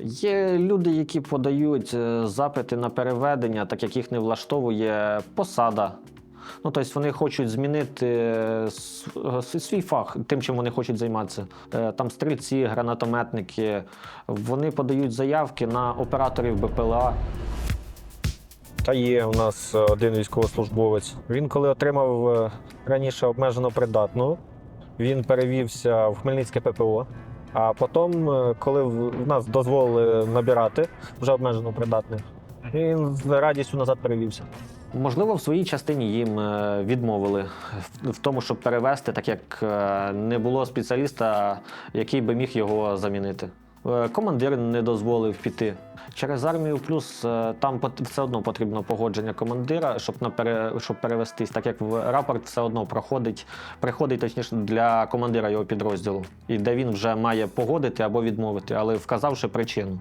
Є люди, які подають е, запити на переведення, так як їх не влаштовує посада. Ну, тобто вони хочуть змінити е, е, свій фах, тим, чим вони хочуть займатися. Там стрільці, гранатометники. Вони подають заявки на операторів БПЛА. Та є у нас один військовослужбовець. Він, коли отримав раніше обмежено придатну, він перевівся в Хмельницьке ППО. А потім, е, коли в нас дозволили набирати вже обмежено придатних, він з радістю назад перевівся. Можливо, в своїй частині їм е, відмовили в- в тому, щоб перевести, так як е, не було спеціаліста, який би міг його замінити. Е, Командир не дозволив піти. Через армію плюс е, там все одно потрібно погодження командира, щоб на пере, щоб перевестись, так як в рапорт все одно проходить, приходить точніше для командира його підрозділу, і де він вже має погодити або відмовити, але вказавши причину.